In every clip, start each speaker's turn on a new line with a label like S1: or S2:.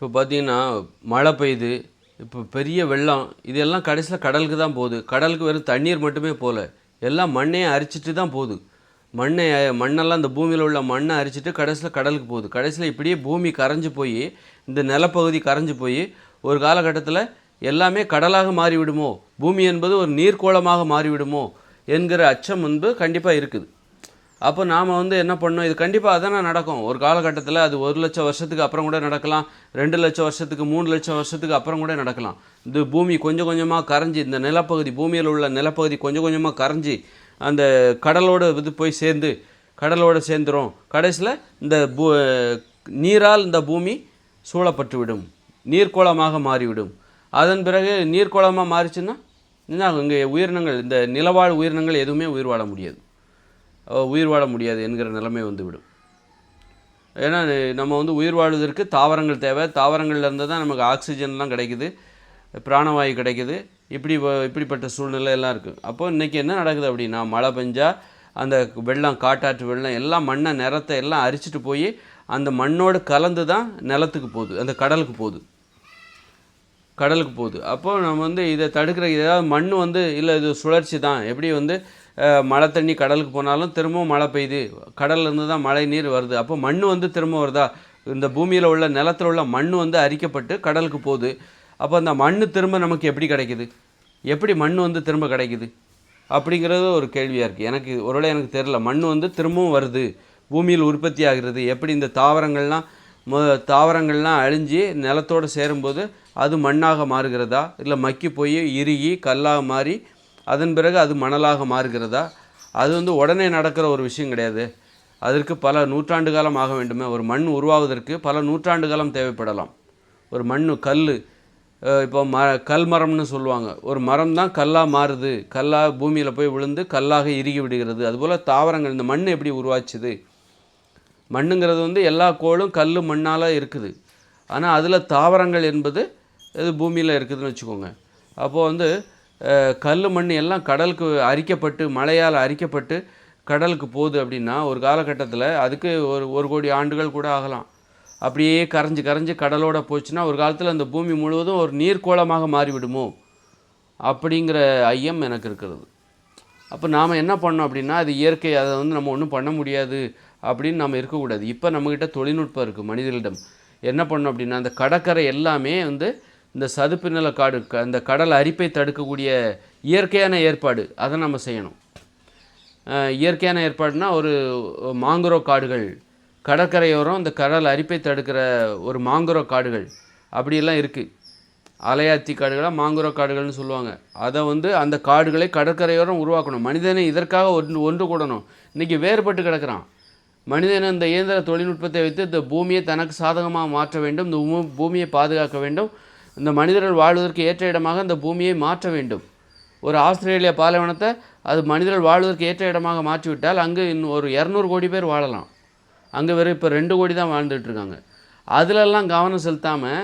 S1: இப்போ பார்த்தீங்கன்னா மழை பெய்யுது இப்போ பெரிய வெள்ளம் இதெல்லாம் கடைசியில் கடலுக்கு தான் போகுது. கடலுக்கு வெறும் தண்ணீர் மட்டுமே போகல எல்லாம் மண்ணையும் அரிச்சிட்டு தான் போகுது. மண்ணை மண்ணெல்லாம் இந்த பூமியில் உள்ள மண்ணை அரிச்சிட்டு கடைசியில் கடலுக்கு போகுது. கடைசியில் இப்படியே பூமி கரைஞ்சு போய் இந்த நிலப்பகுதி கரைஞ்சு போய் ஒரு காலகட்டத்தில் எல்லாமே கடலாக மாறிவிடுமோ? பூமி என்பது ஒரு நீர்க்கோளமாக மாறிவிடுமோ? என்கிற அச்சம் வந்து கண்டிப்பாக இருக்குது. அப்போ நாம் வந்து என்ன பண்ணோம் இது கண்டிப்பாக அதானே நடக்கும். ஒரு காலகட்டத்தில் அது ஒரு லட்சம் வருஷத்துக்கு அப்புறம் கூட நடக்கலாம். ரெண்டு லட்சம் வருஷத்துக்கு மூணு லட்சம் வருஷத்துக்கு அப்புறம் கூட நடக்கலாம். இந்த பூமி கொஞ்சம் கொஞ்சமாக கரைஞ்சி இந்த நிலப்பகுதி பூமியில் உள்ள நிலப்பகுதி கொஞ்சம் கொஞ்சமாக கரைஞ்சி அந்த கடலோட இது போய் சேர்ந்து கடலோடு சேர்ந்துரும். கடைசியில் இந்த பூ நீரால் இந்த பூமி சூழப்பட்டு விடும் நீர்க்கோளமாக மாறிவிடும். அதன் பிறகு நீர்க்கோளமாக மாறிச்சுன்னா என்ன இங்கே உயிரினங்கள் இந்த நிலவாழ் உயிரினங்கள் எதுவுமே உயிர் வாழ முடியாது. உயிர் வாழ முடியாது என்கிற நிலைமை வந்துவிடும். ஏன்னா நம்ம வந்து உயிர் வாழ்வதற்கு தாவரங்கள் தேவை. தாவரங்கள்லேருந்து தான் நமக்கு ஆக்சிஜன்லாம் கிடைக்குது. பிராணவாயு கிடைக்குது. இப்படி இப்படிப்பட்ட சூழ்நிலை எல்லாம் இருக்குது அப்போ இன்றைக்கி என்ன நடக்குது அப்படின்னா மழை பெஞ்சால் அந்த வெள்ளம் காட்டாற்று வெள்ளம் எல்லாம் மண்ணை நிறத்தை எல்லாம் அரிச்சிட்டு போய் அந்த மண்ணோடு கலந்து தான் நிலத்துக்கு போகுது. அந்த கடலுக்கு போகுது. கடலுக்கு போகுது. அப்போது நம்ம வந்து இதை தடுக்கிற ஏதாவது மண் வந்து இல்லை இது சுழற்சி தான். எப்படி வந்து மழை தண்ணி கடலுக்கு போனாலும் திரும்பவும் மழை பெய்யுது. கடல்லேருந்து தான் மழை நீர் வருது. அப்போ மண் வந்து திரும்ப வருதா? இந்த பூமியில் உள்ள நிலத்தில் உள்ள மண் வந்து அரிக்கப்பட்டு கடலுக்கு போகுது. அப்போ அந்த மண் திரும்ப நமக்கு எப்படி கிடைக்குது? எப்படி மண் வந்து திரும்ப கிடைக்குது? அப்படிங்கிறது ஒரு கேள்வியாக இருக்குது எனக்கு ஒருவேளை எனக்கு தெரில மண் வந்து திரும்பவும் வருது. பூமியில் உற்பத்தி ஆகிறது. எப்படி இந்த தாவரங்கள்லாம் மொ தாவரங்கள்லாம் அழிஞ்சு நிலத்தோடு சேரும்போது அது மண்ணாக மாறுகிறதா? இல்லை மக்கி போய் இறுகி கல்லாக மாறி அதன் பிறகு அது மணலாக மாறுகிறதா? அது வந்து உடனே நடக்கிற ஒரு விஷயம் கிடையாது. அதற்கு பல நூற்றாண்டு காலம் ஆக வேண்டுமே. ஒரு மண் உருவாவதற்கு பல நூற்றாண்டு காலம் தேவைப்படலாம். ஒரு மண் கல் இப்போ ம கல் மரம்னு சொல்லுவாங்க. ஒரு மரம் தான் கல்லாக மாறுது. கல்லாக பூமியில் போய் விழுந்து கல்லாக இறுகி விடுகிறது. அதுபோல் தாவரங்கள் இந்த மண் எப்படி உருவாச்சுது? மண்ணுங்கிறது வந்து எல்லா கோளும் கல் மண்ணால் இருக்குது. ஆனால் அதில் தாவரங்கள் என்பது இது பூமியில் இருக்குதுன்னு வச்சுக்கோங்க. அப்போது வந்து கல் மண் எல்லாம் கடலுக்கு அரிக்கப்பட்டு மழையால் அரிக்கப்பட்டு கடலுக்கு போகுது அப்படின்னா ஒரு காலகட்டத்தில் அதுக்கு ஒரு ஒரு கோடி ஆண்டுகள் கூட ஆகலாம். அப்படியே கரைஞ்சி கரைஞ்சி கடலோட போச்சுன்னா ஒரு காலத்தில் அந்த பூமி முழுவதும் ஒரு நீர்க்கோளமாக மாறிவிடுமோ? அப்படிங்கிற ஐயம் எனக்கு இருக்கிறது. அப்போ நாம் என்ன பண்ணோம் அப்படின்னா அது இயற்கை அதை வந்து நம்ம ஒன்றும் பண்ண முடியாது அப்படின்னு நம்ம இருக்கக்கூடாது. இப்போ நம்மக்கிட்ட தொழில்நுட்பம் இருக்குது மனிதர்களிடம். என்ன பண்ணோம் அப்படின்னா அந்த கடற்கரை எல்லாமே வந்து இந்த சதுப்பு நில காடு அந்த கடல் அரிப்பை தடுக்கக்கூடிய இயற்கையான ஏற்பாடு அதை நம்ம செய்யணும். இயற்கையான ஏற்பாடுனா ஒரு மாங்குரோ காடுகள் கடற்கரையோரம் இந்த கடல் அரிப்பை தடுக்கிற ஒரு மாங்குரோ காடுகள் அப்படியெல்லாம் இருக்குது அலையாத்தி காடுகளாக மாங்குரோ காடுகள்னு சொல்லுவாங்க. அதை வந்து அந்த காடுகளை கடற்கரையோரம் உருவாக்கணும். மனிதனை இதற்காக ஒன்று ஒன்று கூடணும். இன்றைக்கி வேறுபட்டு கிடக்கிறான். மனிதன் இந்த இயந்திர தொழில்நுட்பத்தை வைத்து இந்த பூமியை தனக்கு சாதகமாக மாற்ற வேண்டும் இந்த பூமியை பாதுகாக்க வேண்டும். இந்த மனிதர்கள் வாழ்வதற்கு ஏற்ற இடமாக இந்த பூமியை மாற்ற வேண்டும். ஒரு ஆஸ்திரேலியா பாலைவனத்தை அது மனிதர்கள் வாழ்வதற்கு ஏற்ற இடமாக மாற்றிவிட்டால் அங்கே இன்னும் ஒரு இரநூறு கோடி பேர் வாழலாம். அங்கே வெறும் இப்போ ரெண்டு கோடி தான் வாழ்ந்துட்டு இருக்காங்க. அதிலெல்லாம் கவனம் செலுத்தாமல்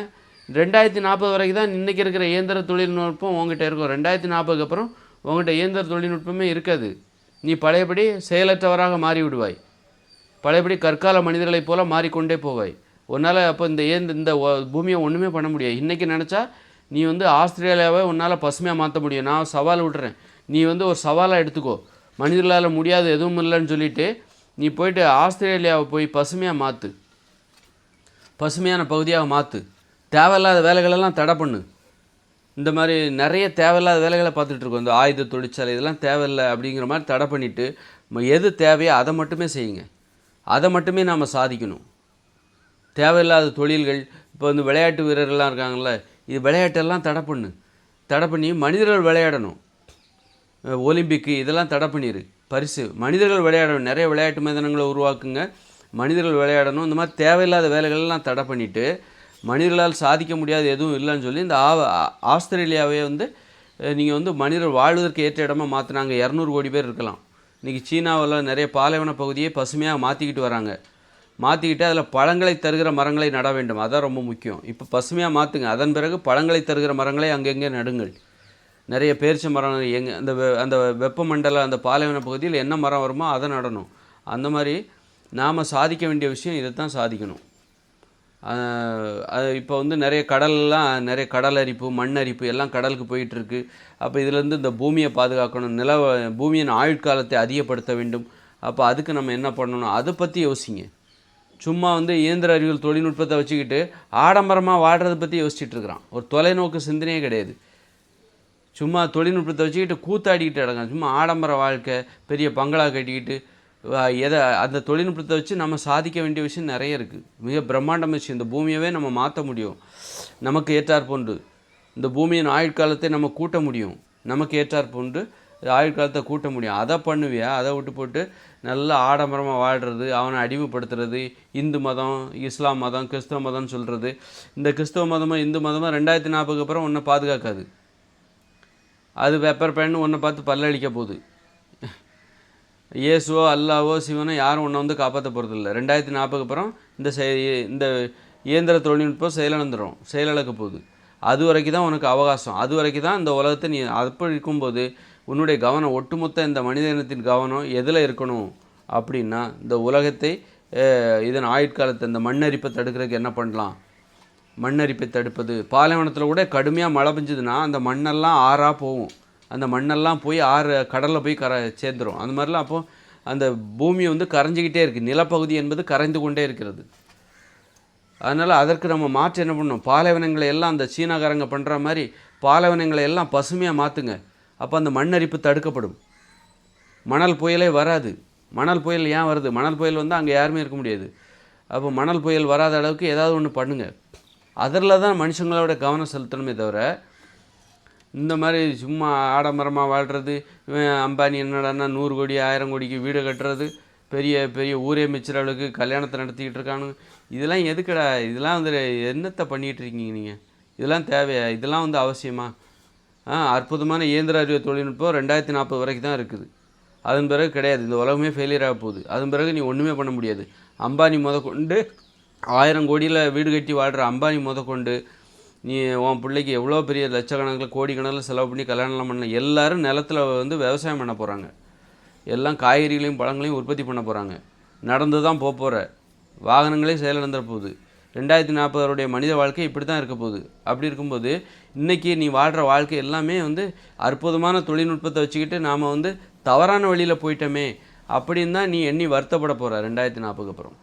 S1: ரெண்டாயிரத்தி நாற்பது வரைக்கும் தான் இன்றைக்கி இருக்கிற இயந்திர தொழில்நுட்பம் உங்ககிட்ட இருக்கும். ரெண்டாயிரத்தி நாற்பதுக்கு அப்புறம் உங்கள்கிட்ட இயந்திர தொழில்நுட்பமே இருக்காது. நீ பழையபடி செயலற்றவராக மாறி விடுவாய் பழையபடி கற்கால மனிதர்களைப் போல மாறிக்கொண்டே போவாய். உன்னால் அப்போ இந்த ஏன் இந்த பூமியை ஒன்றுமே பண்ண முடியாது. இன்றைக்கி நினச்சா நீ வந்து ஆஸ்திரேலியாவை உன்னால் பசுமையாக மாற்ற முடியும். நான் சவால் விட்றேன் நீ வந்து ஒரு சவாலாக எடுத்துக்கோ. மனிதர்களால் முடியாது எதுவும் இல்லைன்னு சொல்லிவிட்டு நீ போயிட்டு ஆஸ்திரேலியாவை போய் பசுமையாக மாற்று பசுமையான பகுதியாக மாற்று தேவையில்லாத வேலைகளெல்லாம் தடை பண்ணு. இந்த மாதிரி நிறைய தேவையில்லாத வேலைகளை பார்த்துட்ருக்கோம் இந்த ஆயுத தொழிற்சாலை இதெல்லாம் தேவையில்லை அப்படிங்கிற மாதிரி தடை பண்ணிவிட்டு எது தேவையோ அதை மட்டுமே செய்யுங்க. அதை மட்டுமே நாம் சாதிக்கணும். தேவையில்லாத தொழில்கள் இப்போ வந்து விளையாட்டு வீரர்கள்லாம் இருக்காங்கள்ல இது விளையாட்டெல்லாம் தடை பண்ணு. தடை பண்ணி மனிதர்கள் விளையாடணும். ஒலிம்பிக்கு இதெல்லாம் தடை பண்ணிடு பரிசு. மனிதர்கள் விளையாடணும். நிறைய விளையாட்டு மைதானங்களை உருவாக்குங்க. மனிதர்கள் விளையாடணும். இந்த மாதிரி தேவையில்லாத வேலைகள்லாம் தடை பண்ணிவிட்டு மனிதர்களால் சாதிக்க முடியாது எதுவும் இல்லைன்னு சொல்லி இந்த ஆ ஆஸ்திரேலியாவே வந்து நீங்கள் வந்து மனிதர்கள் வாழ்வதற்கு ஏற்ற இடமா மாற்றினாங்க இரநூறு கோடி பேர் இருக்கலாம். இன்றைக்கி சீனாவில் நிறைய பாலைவன பகுதியை பசுமையாக மாற்றிக்கிட்டு வராங்க. மாற்றிக்கிட்டு அதில் பழங்களை தருகிற மரங்களை நட வேண்டும். அதான் ரொம்ப முக்கியம். இப்போ பசுமையாக மாற்றுங்க அதன் பிறகு பழங்களை தருகிற மரங்களை அங்கங்கே நடுங்கள். நிறைய பேரிச்சை மரம் எங்கே அந்த வெ- அந்த வெப்பமண்டல அந்த பாலைவன பகுதியில் என்ன மரம் வருமோ அதை நடணும். அந்த மாதிரி நாம் சாதிக்க வேண்டிய விஷயம் இதை தான் சாதிக்கணும் அது இப்போ வந்து நிறைய கடல்லாம் நிறைய கடல் அரிப்பு மண் அரிப்பு எல்லாம் கடலுக்கு போயிட்டுருக்கு. அப்போ இதுலேருந்து இந்த பூமியை பாதுகாக்கணும். நில பூமியின் ஆயுட்காலத்தை அதிகப்படுத்த வேண்டும். அப்போ அதுக்கு நம்ம என்ன பண்ணணும்? அதை பற்றி யோசிங்க. சும்மா வந்து இயந்திர அறிவியல் தொழில்நுட்பத்தை வச்சுக்கிட்டு ஆடம்பரமாக வாழ்கிறத பற்றி யோசிச்சுட்டு இருக்கிறான் ஒரு தொலைநோக்கு சிந்தனையே கிடையாது. சும்மா தொழில்நுட்பத்தை வச்சுக்கிட்டு கூத்தாடிக்கிட்டு இடங்க சும்மா ஆடம்பர வாழ்க்கை பெரிய பங்களா கட்டிக்கிட்டு எதை அந்த தொழில்நுட்பத்தை வச்சு நம்ம சாதிக்க வேண்டிய விஷயம் நிறைய இருக்குது மிக பிரம்மாண்டம் விஷயம். இந்த பூமியவே நம்ம மாற்ற முடியும். நமக்கு ஏற்றாற்போன்று. இந்த பூமியின் ஆயுட்காலத்தை நம்ம கூட்ட முடியும். நமக்கு ஏற்றாற்போன்று ஆயுட்காலத்தை கூட்ட முடியும். அதை பண்ணுவியா? அதை விட்டு போட்டு நல்ல ஆடம்பரமாக வாழ்கிறது அவனை அடிமைப்படுத்துறது இந்து மதம் இஸ்லாம் மதம் கிறிஸ்தவ மதம்னு சொல்கிறது இந்த கிறிஸ்தவ மதமும் இந்து மதமோ ரெண்டாயிரத்தி நாற்பதுக்கு அப்புறம் ஒன்றை பாதுகாக்காது. அது பெப்பர் பேன் ஒன்றை பார்த்து பல்லடிக்க போகுது. இயேசுவோ அல்லாவோ சிவனோ யாரும் ஒன்றை வந்து காப்பாற்ற போகிறதில்ல ரெண்டாயிரத்தி நாற்பதுக்கு அப்புறம் இந்த செய இந்த இயந்திர தொழில்நுட்பம் செயலிழந்துடும் செயலிழக்க போகுது. அது வரைக்கும் தான் உனக்கு அவகாசம். அது வரைக்கும் தான் இந்த உலகத்தை நீ அப்படி இருக்கும்போது உன்னுடைய கவனம் ஒட்டுமொத்த இந்த மனித இனத்தின் கவனம் எதில் இருக்கணும்? அப்படின்னா இந்த உலகத்தை இதன் ஆயுட்காலத்தை இந்த மண்ணரிப்பை தடுக்கிறதுக்கு என்ன பண்ணலாம்? மண்ணரிப்பை தடுப்பது. பாலைவனத்தில் கூட கடுமையாக மழை பெஞ்சதுன்னா அந்த மண்ணெல்லாம் ஆறாக போகும். அந்த மண்ணெல்லாம் போய் ஆறு கடலில் போய் கர சேர்ந்துரும். அந்த மாதிரிலாம் அப்போது அந்த பூமி வந்து கரைஞ்சிக்கிட்டே இருக்குது நிலப்பகுதி என்பது கரைந்து கொண்டே இருக்கிறது. அதனால் அதற்கு நம்ம மாற்றி என்ன பண்ணணும்? பாலைவனங்களை எல்லாம் அந்த சீனாக்காரங்க பண்ணுற மாதிரி பாலைவனங்களை எல்லாம் பசுமையாக மாற்றுங்க அப்போ அந்த மண்ணரிப்பு தடுக்கப்படும். மணல் புயலே வராது. மணல் புயல் ஏன் வருது? மணல் புயல் வந்து அங்கே யாருமே இருக்க முடியாது. அப்போ மணல் புயல் வராத அளவுக்கு ஏதாவது ஒன்று பண்ணுங்கள் அதில் தான் மனுஷங்களோட கவனம் செலுத்தணுமே தவிர இந்த மாதிரி சும்மா ஆடம்பரமாக வாழ்கிறது இவன் அம்பானி என்னடான்னா நூறு கோடி ஆயிரம் கோடிக்கு வீடு கட்டுறது பெரிய பெரிய ஊரே மிச்சிற அளவுக்கு கல்யாணத்தை நடத்திக்கிட்டு இருக்கானுங்க இதெல்லாம் எதுக்கடா? இதெல்லாம் வந்து என்னத்தை பண்ணிகிட்டு இருக்கீங்க நீங்கள் இதெல்லாம் தேவையா? இதெல்லாம் வந்து அவசியமா? ஆ அற்புதமான இயந்திர அறிவு தொழில்நுட்பம் ரெண்டாயிரத்தி நாற்பது வரைக்கும் தான் இருக்குது. அதன் பிறகு கிடையாது. இந்த உலகமே ஃபெயிலியர் ஆக போகுது. அதன் பிறகு நீ ஒன்றுமே பண்ண முடியாது. அம்பானி முத கொண்டு ஆயிரம் கோடியில் வீடு கட்டி வாழ்கிற அம்பானி முத கொண்டு நீ உன் பிள்ளைக்கு எவ்வளோ பெரிய லட்சக்கணக்கில் கோடிக்கணக்கில் செலவு பண்ணி கல்யாணம்லாம் பண்ண எல்லாரும் நிலத்துல வந்து விவசாயம் பண்ண போகிறாங்க எல்லாம் காய்கறிகளையும் பழங்களையும் உற்பத்தி பண்ண போகிறாங்க நடந்து தான் போக போகிற வாகனங்களே செயலிழந்துற போகுது. ரெண்டாயிரத்தி நாற்பதோடைய மனித வாழ்க்கை இப்படி தான் இருக்க போகுது. அப்படி இருக்கும்போது இன்றைக்கி நீ வாழ்கிற வாழ்க்கை எல்லாமே வந்து அற்புதமான தொழில்நுட்பத்தை வச்சுக்கிட்டு நாம் வந்து தவறான வழியில் போயிட்டோமே அப்படின்னு தான் நீ எண்ணி வருத்தப்பட போகிற ரெண்டாயிரத்தி நாற்பதுக்கு அப்புறம்.